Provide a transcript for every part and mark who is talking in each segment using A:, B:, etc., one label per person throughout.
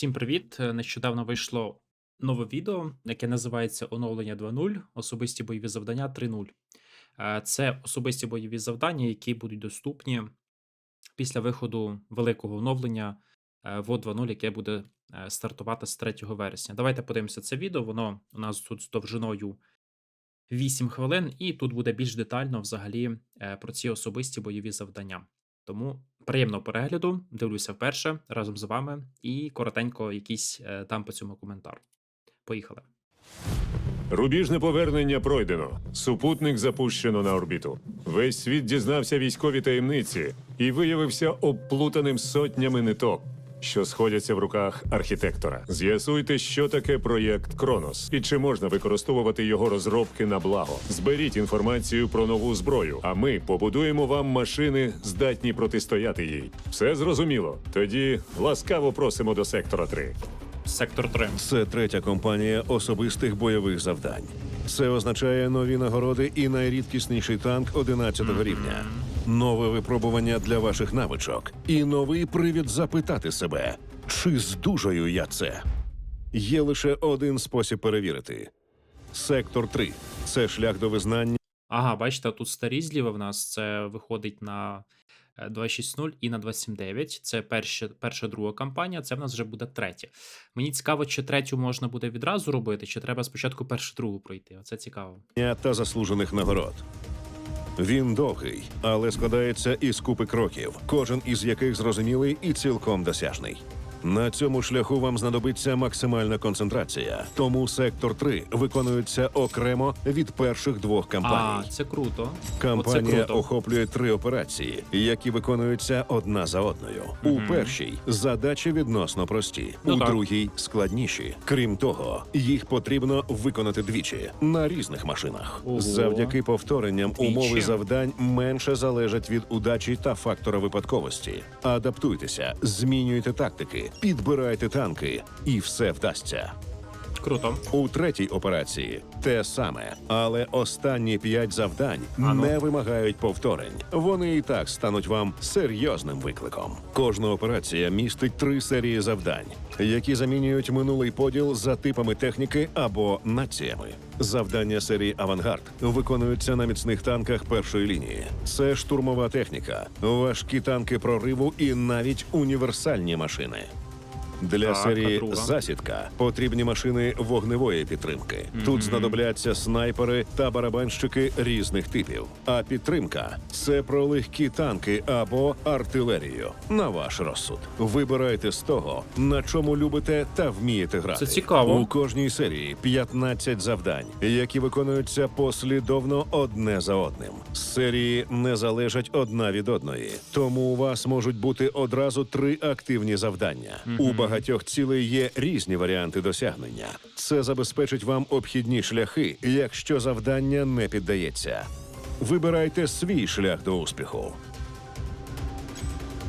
A: Всім привіт! Е, Нещодавно вийшло нове відео, яке називається Оновлення 2.0. Особисті бойові завдання 3.0. Е, Це особисті бойові завдання, які будуть доступні після виходу великого оновлення е, ВО 2.0, яке буде стартувати з 3 вересня. Давайте подивимося це відео. Воно у нас тут з довжиною 8 хвилин, і тут буде більш детально взагалі про ці особисті бойові завдання. Тому приємного перегляду, дивлюся вперше разом з вами і коротенько якийсь там дам по цьому коментар. Поїхали.
B: Рубіжне повернення пройдено. Супутник запущено на орбіту. Весь світ дізнався військові таємниці і виявився обплутаним сотнями ниток, що сходяться в руках архітектора. З'ясуйте, що таке проєкт Кронос і чи можна використовувати його розробки на благо. Зберіть інформацію про нову зброю, а ми побудуємо вам машини, здатні протистояти їй. Все зрозуміло. Тоді ласкаво просимо до сектора 3.
A: Сектор 3.
C: Це третя компанія особистих бойових завдань. Це означає нові нагороди і найрідкісніший танк 11-го рівня, нове випробування для ваших навичок і новий привід запитати себе, чи здужаю я це. Є лише один спосіб перевірити: сектор 3 – це шлях до визнання.
A: Ага, бачите, тут старі зліва в нас це виходить на е, 2.6.0 і на 2.7.9. Це перша, перша друга кампанія, це в нас вже буде третя. Мені цікаво, чи третю можна буде відразу робити, чи треба спочатку першу другу пройти. Оце цікаво.
C: та заслужених нагород. Він довгий, але складається із купи кроків, кожен із яких зрозумілий і цілком досяжний. На цьому шляху вам знадобиться максимальна концентрація, тому сектор 3 виконується окремо від перших двох
A: А,
C: кампаній.
A: це круто.
C: Кампанія
A: круто.
C: охоплює три операції, які виконуються одна за одною. У першій задачі відносно прості,
A: Ну
C: у
A: так.
C: другій складніші. Крім того, їх потрібно виконати двічі на різних машинах.
A: Ого.
C: Завдяки повторенням
A: Двічі.
C: умови завдань менше залежать від удачі та фактора випадковості. Адаптуйтеся, змінюйте тактики, підбирайте танки, і все вдасться.
A: Круто.
C: У третій операції те саме, але останні п'ять завдань
A: А ну.
C: не вимагають повторень. Вони і так стануть вам серйозним викликом. Кожна операція містить три серії завдань, які замінюють минулий поділ за типами техніки або націями. Завдання серії Авангард виконуються на міцних танках першої лінії. Це штурмова техніка, важкі танки прориву і навіть універсальні машини. Для
A: Так,
C: серії засідка потрібні машини вогневої підтримки. Тут знадобляться снайпери та барабанщики різних типів. А підтримка це про легкі танки або артилерію. На ваш розсуд. Вибирайте з того, на чому любите та вмієте грати.
A: Це цікаво.
C: У кожній серії 15 завдань, які виконуються послідовно одне за одним. Серії не залежать одна від одної, тому у вас можуть бути одразу три активні завдання. У багатьох цілей є різні варіанти досягнення. Це забезпечить вам обхідні шляхи, якщо завдання не піддається. Вибирайте свій шлях до успіху.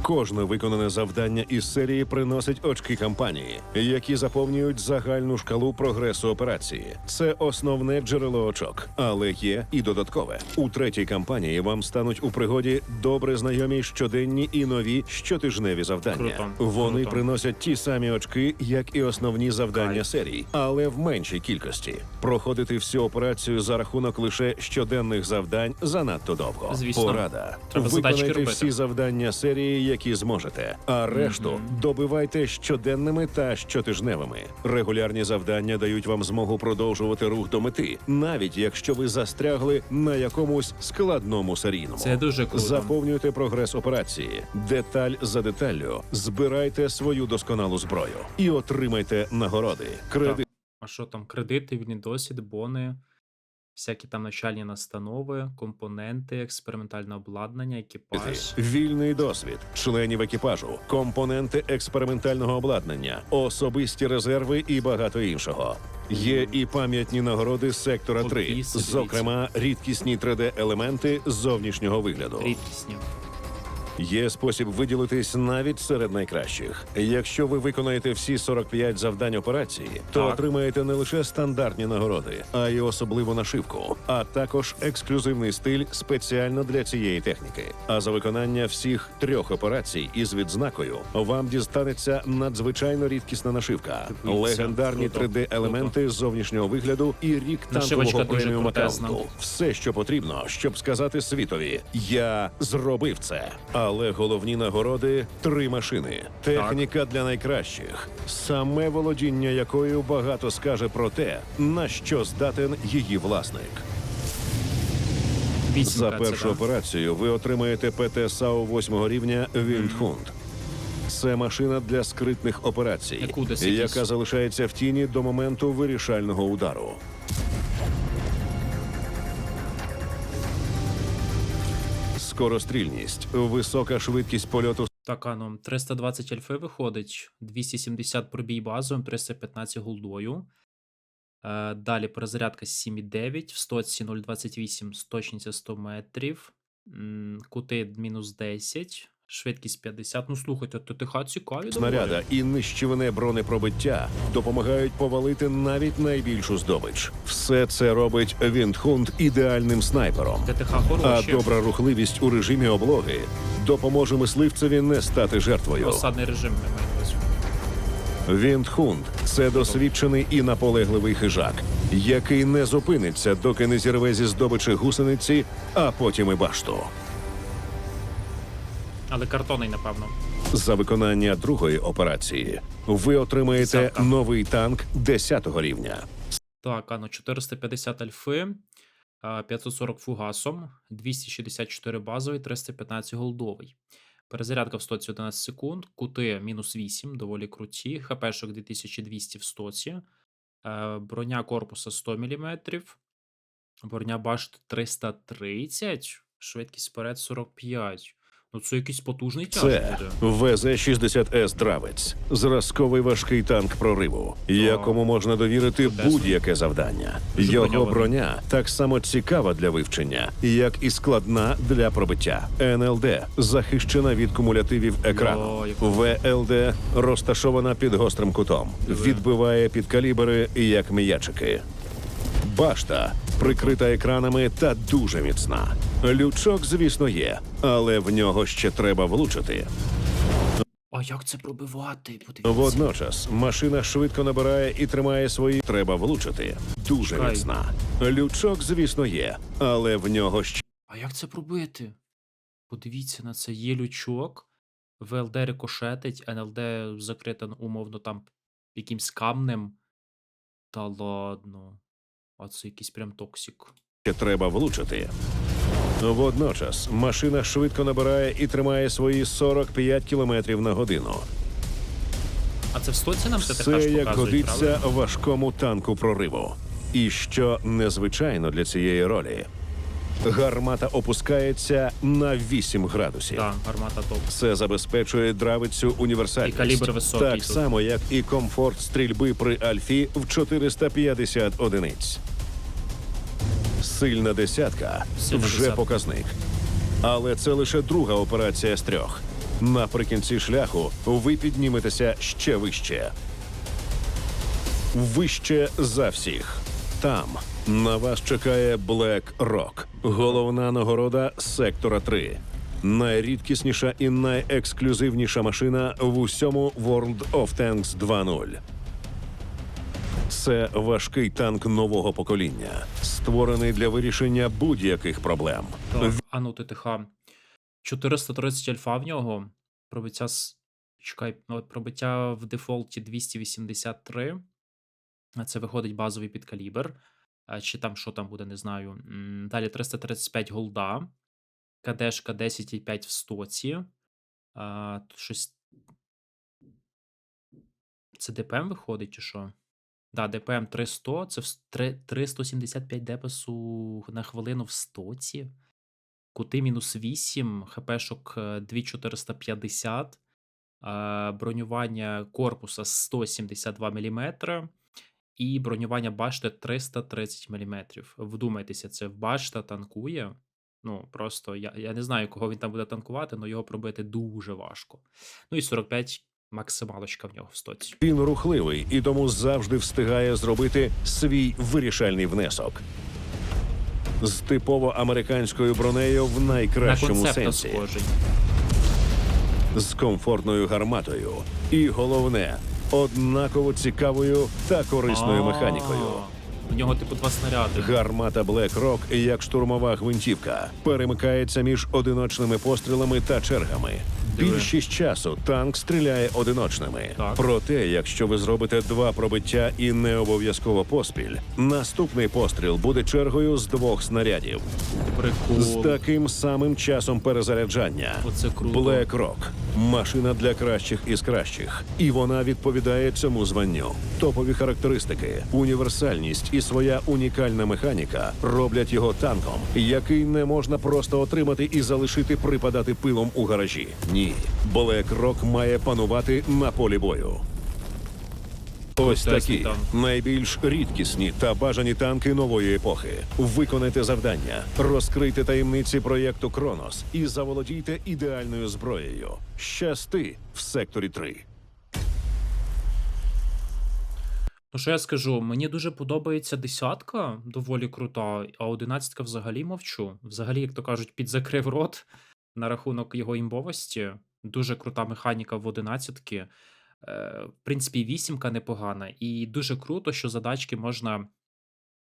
C: Кожне виконане завдання із серії приносить очки кампанії, які заповнюють загальну шкалу прогресу операції. Це основне джерело очок, але є і додаткове. У третій кампанії вам стануть у пригоді добре знайомі щоденні і нові щотижневі завдання.
A: Круто,
C: Вони
A: круто.
C: приносять ті самі очки, як і основні завдання
A: Кайф.
C: серій, але в меншій кількості. Проходити всю операцію за рахунок лише щоденних завдань занадто довго.
A: Звісно.
C: Порада.
A: Треба
C: Виконайте всі завдання серії, які зможете, а решту добивайте щоденними та щотижневими. Регулярні завдання дають вам змогу продовжувати рух до мети, навіть якщо ви застрягли на якомусь складному серійному.
A: Це дуже круто.
C: Заповнюйте прогрес операції, деталь за деталлю, збирайте свою досконалу зброю і отримайте нагороди. Кредит.
A: А що там? Кредити, вільний досвід, бони, всякі там начальні настанови, компоненти, експериментальне обладнання, екіпаж.
C: Вільний досвід членів екіпажу, компоненти експериментального обладнання, особисті резерви і багато іншого. Є і пам'ятні нагороди сектора 3,
A: Обвіси,
C: зокрема рідкісні 3D-елементи зовнішнього вигляду.
A: Рідкісні.
C: Є спосіб виділитись навіть серед найкращих. Якщо ви виконаєте всі 45 завдань операції, то
A: Так.
C: отримаєте не лише стандартні нагороди, а й особливу нашивку, а також ексклюзивний стиль спеціально для цієї техніки. А за виконання всіх трьох операцій із відзнакою вам дістанеться надзвичайно рідкісна нашивка, легендарні
A: круто,
C: 3D-елементи зовнішнього вигляду і рік танкового преміум аккаунту. Все, що потрібно, щоб сказати світові: я зробив це. Але головні нагороди три машини. Техніка для найкращих, саме володіння якою багато скаже про те, на що здатен її власник. За першу операцію ви отримаєте ПТ САУ 8 рівня Віндхунд. Це машина для скритних операцій,
A: якісь?
C: яка залишається в тіні до моменту вирішального удару. Скорострільність, висока швидкість польоту
A: Так, а ну, 320 альфи виходить, 270 пробій базовим, 315 голдою. Е, далі перезарядка 7,9, в стоці 0,28, з точністю 100 метрів. Кути мінус 10, швидкість 50. Ну, слухайте, ТТХ цікаві.
C: снаряда і нищівне бронепробиття допомагають повалити навіть найбільшу здобич. Все це робить Віндхунд ідеальним снайпером.
A: ТТХ
C: А
A: хороші.
C: добра рухливість у режимі облоги допоможе мисливцеві не стати жертвою.
A: Осадний режим маємо.
C: Віндхунд це досвідчений і наполегливий хижак, який не зупиниться, доки не зірве зі здобичі гусениці, а потім і башту.
A: Але картонний, напевно.
C: За виконання другої операції ви отримаєте
A: Десятка.
C: новий танк 10 рівня.
A: Так, ано 450 альфи, 540 фугасом, 264 базовий, 315 голдовий. Перезарядка в стоці 11 секунд, кути мінус 8, доволі круті, хпшок 2200 в стоці, е, броня корпуса 100 мм, броня башт 330, швидкість вперед 45. Ну це якийсь потужний тяж
C: Це
A: буде.
C: ВЗ-60С Дравець, зразковий важкий танк прориву, якому можна довірити будь-яке завдання. Його броня так само цікава для вивчення, як і складна для пробиття. НЛД захищена від кумулятивів екрану. ВЛД розташована під гострим кутом, відбиває під калібри як м'ячики. Башта прикрита екранами та дуже міцна. Лючок, звісно, є, але в нього ще треба влучити.
A: А як це пробивати? Подивіться.
C: Водночас машина швидко набирає і тримає свої. Треба влучити. Дуже
A: Чекай.
C: міцна. Лючок, звісно, є, але в нього ще
A: А як це пробити? Подивіться на це. Є лючок, ВЛД рикошетить, НЛД закрита умовно там якимсь камнем. Та ладно. А це якийсь прям токсик.
C: треба влучити. Водночас машина швидко набирає і тримає свої 45 км на годину.
A: А це в стоці нам це
C: Все як годиться важкому танку прориву. І що незвичайно для цієї ролі, гармата опускається на 8 градусів.
A: Так, гармата топ.
C: Це забезпечує дравицю універсальність.
A: І калібр високий
C: так
A: тут.
C: само, як і комфорт стрільби при альфі в 450 одиниць. Сильна десятка
A: Сильна
C: вже
A: десятка.
C: показник. Але це лише друга операція з трьох. Наприкінці шляху ви підніметеся ще вище. Вище за всіх. Там на вас чекає Black Rock, головна нагорода сектора 3. Найрідкісніша і найексклюзивніша машина в усьому World of Tanks 2.0. Це важкий танк нового покоління, створений для вирішення будь-яких проблем.
A: Так, а ну ТТХ. 430 альфа в нього. Пробиття. Чекай, пробиття в дефолті 283. Це виходить базовий підкалібр. Чи там що там буде, не знаю. Далі 335 голда. КДшка 10,5 в стоці. Щось. Це ДПМ виходить, чи що? Да, ДПМ 300, це в с- три- 375 депесу на хвилину в стоці. Кути мінус 8, хпшок е, 2450, е, бронювання корпуса 172 мм і бронювання башти 330 мм. Вдумайтеся, це башта танкує Ну, просто я, я не знаю, кого він там буде танкувати, але його пробити дуже важко. Ну і 45 максималочка в нього в стоці.
C: Він рухливий і тому завжди встигає зробити свій вирішальний внесок. З типово американською бронею в найкращому
A: концепта
C: сенсі,
A: схожий.
C: з комфортною гарматою, і головне, однаково цікавою та корисною механікою.
A: У нього, типу, два снаряди.
C: Гармата Black Rock, як штурмова гвинтівка, перемикається між одиночними пострілами та чергами. Більшість часу танк стріляє одиночними.
A: Так.
C: Проте, якщо ви зробите два пробиття і не обов'язково поспіль, наступний постріл буде чергою з двох снарядів
A: Прикол.
C: з таким самим часом перезаряджання.
A: Оце круто.
C: Black Rock – машина для кращих із кращих, і вона відповідає цьому званню. Топові характеристики, універсальність і своя унікальна механіка роблять його танком, який не можна просто отримати і залишити припадати пилом у гаражі. Ні, Rock має панувати на полі бою. Ось такі найбільш рідкісні та бажані танки нової епохи. Виконайте завдання, розкрийте таємниці проєкту Кронос і заволодійте ідеальною зброєю. Щасти в секторі 3.
A: Ну, що я скажу, мені дуже подобається десятка, доволі крута, а одинадцятка взагалі мовчу. Взагалі, як то кажуть, підзакрив рот на рахунок його імбовості. Дуже крута механіка в одинадцятки. Е, в принципі, вісімка непогана. І дуже круто, що задачки можна,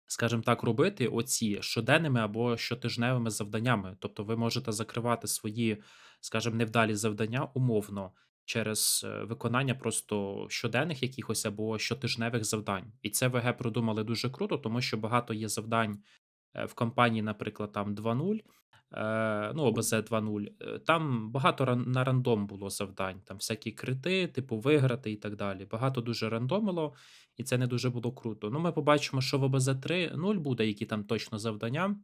A: скажімо так, робити оці щоденними або щотижневими завданнями. Тобто ви можете закривати свої, скажімо, невдалі завдання умовно через е, виконання просто щоденних якихось або щотижневих завдань. І це ВГ продумали дуже круто, тому що багато є завдань е, в компанії, наприклад, там 2.0, е, ну, ОБЗ 2.0. е, Там багато на рандом було завдань, там всякі крити, типу виграти і так далі. Багато дуже рандомило, і це не дуже було круто. Ну, ми побачимо, що в ОБЗ 3.0 буде, які там точно завдання.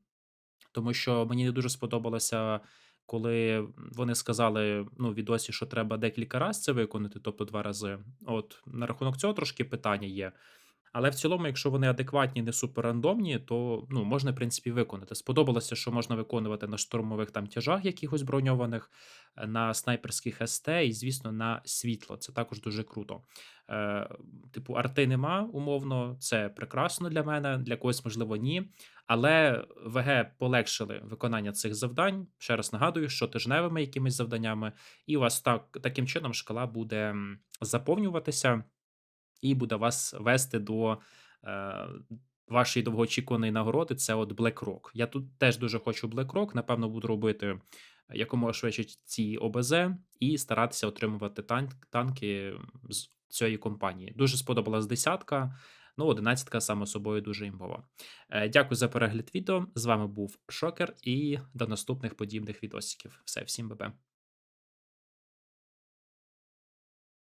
A: Тому що мені не дуже сподобалося, коли вони сказали ну, відосі, що треба декілька разів це виконати, тобто два рази. От на рахунок цього трошки питання є. Але в цілому, якщо вони адекватні, не суперрандомні, то ну, можна, в принципі, виконати. Сподобалося, що можна виконувати на штурмових там тяжах якихось броньованих, е, на снайперських СТ і, звісно, на світло. Це також дуже круто. Е, типу, арти нема, умовно, це прекрасно для мене, для когось, можливо, ні. Але ВГ полегшили виконання цих завдань. Ще раз нагадую, що тижневими якимись завданнями, і у вас так, таким чином шкала буде заповнюватися і буде вас вести до е, вашої довгоочікуваної нагороди. Це от BlackRock. Я тут теж дуже хочу BlackRock. Напевно, буду робити якомога швидше ці ОБЗ і старатися отримувати танк, танки з цієї компанії. Дуже сподобалась десятка. Ну, одинадцятка, само собою, дуже імбова. Е, Дякую за перегляд відео. З вами був Шокер, і до наступних подібних відосиків. Все, всім бебе.